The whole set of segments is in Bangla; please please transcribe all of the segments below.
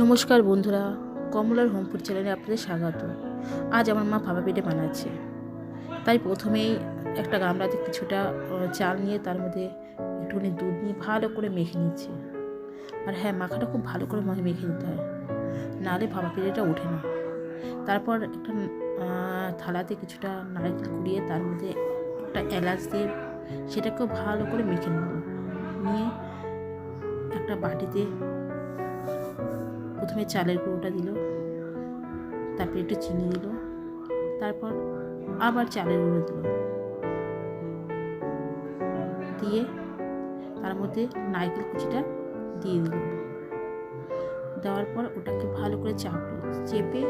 নমস্কার বন্ধুরা, কমলার হোম ফুড চ্যানেলে আপনাদের স্বাগত। আজ আমার মা ভাপা পিঠে বানাচ্ছে। তাই প্রথমেই একটা গামলাতে কিছুটা চাল নিয়ে তার মধ্যে একটুখানি দুধ নিয়ে ভালো করে মেখে নিচ্ছে। আর হ্যাঁ মাখাটা খুব ভালো করে মেখে নিতে হয়। নাহলে ভাপা পিঠেটা ওঠে না। তারপর একটা থালাতে কিছুটা নারকেল কুড়িয়ে তার মধ্যে একটা এলাচ দিয়ে সেটাকেও ভালো করে মেখে নেব নিয়ে একটা বাটিতে প্রথমে চালের গুঁড়োটা দিল, তারপরে একটু চিনি দিল, তারপর আবার চালের গুঁড়ো দিল। দিয়ে তার মধ্যে নারকেল কুচিটা দিয়ে দিল। দেওয়ার পর ওটাকে ভালো করে চাপলো, চেপে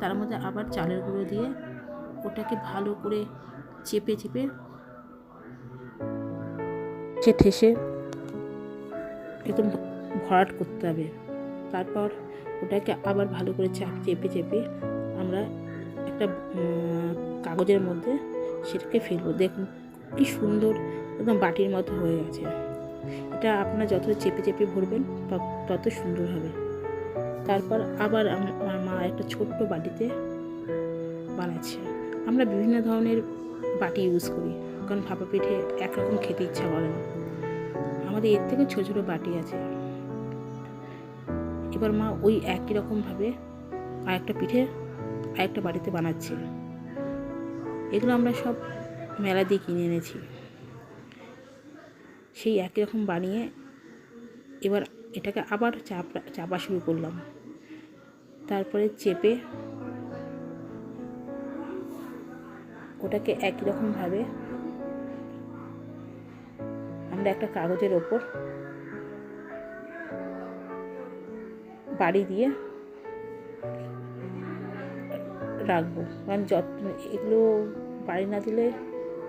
তার মধ্যে আবার চালের গুঁড়ো দিয়ে ওটাকে ভালো করে চেপে চেপে সে ঠেসে একদম ভরাট করতে হবে। তারপর ওটাকে আবার ভালো করে চাপ চেপে চেপে আমরা একটা কাগজের মধ্যে সেটাকে ফেলব। দেখুন কি সুন্দর একদম বাটির মতো হয়ে গেছে। এটা আপনারা যত চেপে চেপে ভরবেন তত- সুন্দর হবে। তারপর আবার আম- আমার মা একটা ছোট্ট বাটিতে বানাচ্ছে। আমরা বিভিন্ন ধরনের বাটি ইউজ করি, কারণ ভাপা পিঠে একরকম খেতে ইচ্ছা করে না। আমাদের এর থেকে ছোটো ছোটো বাটি আছে। এবার মা, ওই একই রকমভাবে আরেকটা পিঠে আরেকটা বাড়িতে বানাচ্ছে। এগুলো আমরা সব মেলা দিয়ে কিনে এনেছি। সেই একই রকম বানিয়ে এবার এটাকে আবার চাপা চাপা শুরু করলাম। তারপরে চেপে ওটাকে একই রকমভাবে আমরা একটা কাগজের ওপর বাড়ি দিয়ে রাখব। কারণ যত্ন, এগুলো বাড়ি না দিলে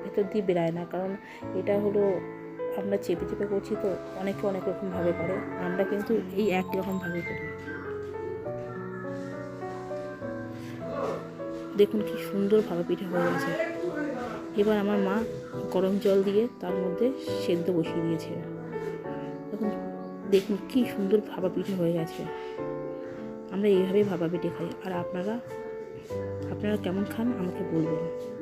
ভেতর দিয়ে বেরায় না। কারণ এটা হলো আমরা চেপে চেপে করছি তো অনেকে অনেক রকমভাবে করে। আমরা কিন্তু এই একই রকমভাবে করি। দেখুন কি সুন্দর ভাবে পিঠে হয়ে গেছে। এবার আমার মা গরম জল দিয়ে তার মধ্যে সেদ্ধ বসিয়ে দিয়েছে। দেখুন দেখুন কি সুন্দর ভাপা পিঠে হয়ে গেছে। আমরা এইভাবেই ভাপা পিঠে খাই। আর আপনারা আপনারা কেমন খান আমাকে বলবেন।